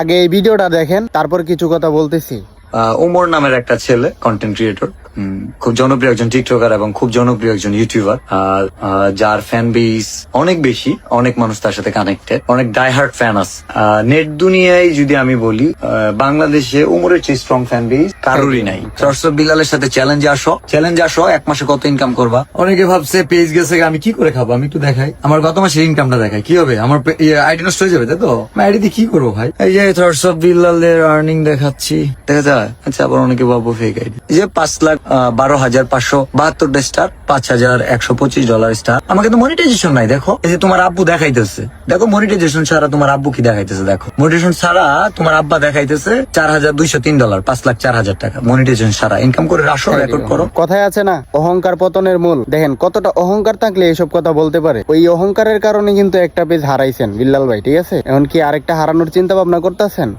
আগে এই ভিডিওটা দেখেন, তারপর কিছু কথা বলতেছি। উমর নামের একটা ছেলে কন্টেন্ট ক্রিয়েটর খুব জনপ্রিয় একজন টিকটকার এবং খুব জনপ্রিয় একজন ইউটিউবার যার ফ্যান বেস অনেক বেশি, অনেক মানুষ তার সাথে কানেক্টেড অনেক ডাইহার্ট ফ্যান আছে। নেট দুনিয়ায় যদি আমি বলি বাংলাদেশে উমরের চেয়ে স্ট্রং ফ্যান বেস কারোরই নাই। বিলালের সাথে চ্যালেঞ্জে আসো। চ্যালেঞ্জে আসো, এক মাসে কত ইনকাম করবা? অনেকে ভাবছে পেজ গেছে, আমি কি করে খাব? আমি একটু দেখাই। আমার গত মাসের ইনকামটা দেখাই। কি হবে? আমার আইডি নষ্ট হয়ে যাবে, তাই তো? আইডি দিয়ে কি করব ভাই? এই যে আর্নিং দেখাচ্ছি। দেখা যায়? আচ্ছা আবার অনেকে ফেক আইডি এই যে পাঁচ লাখ বারো হাজার পাঁচশো বাহাত্তরটা স্টার পাঁচ হাজার একশো পঁচিশ ডলার স্টার আমাকে তো মনিটাইজেশন নাই, দেখো। এই যে তোমার আব্বু দেখাইতেছে। দেখো মনিটাইজেশন ছাড়া তোমার আব্বু কি দেখাইতেছে, দেখো। মনিটাইজেশন ছাড়া তোমার আব্বা দেখাইতেছে চার হাজার দুইশো তিন ডলার পাঁচ লাখ চার হাজার। টাকা। মনিটাইজেশন সারা ইনকাম করে আসো রেকর্ড করো। কথায় আছে না অহংকার পতনের মূল। দেখেন কতটা অহংকার থাকলে এসব কথা বলতে পারে। ওই অহংকারের কারণে কিন্তু একটা পেজ হারাইছেন বিল্লাল ভাই ঠিক আছে? এখন কি আরেকটা হারানোর চিন্তা ভাবনা করতেছেন।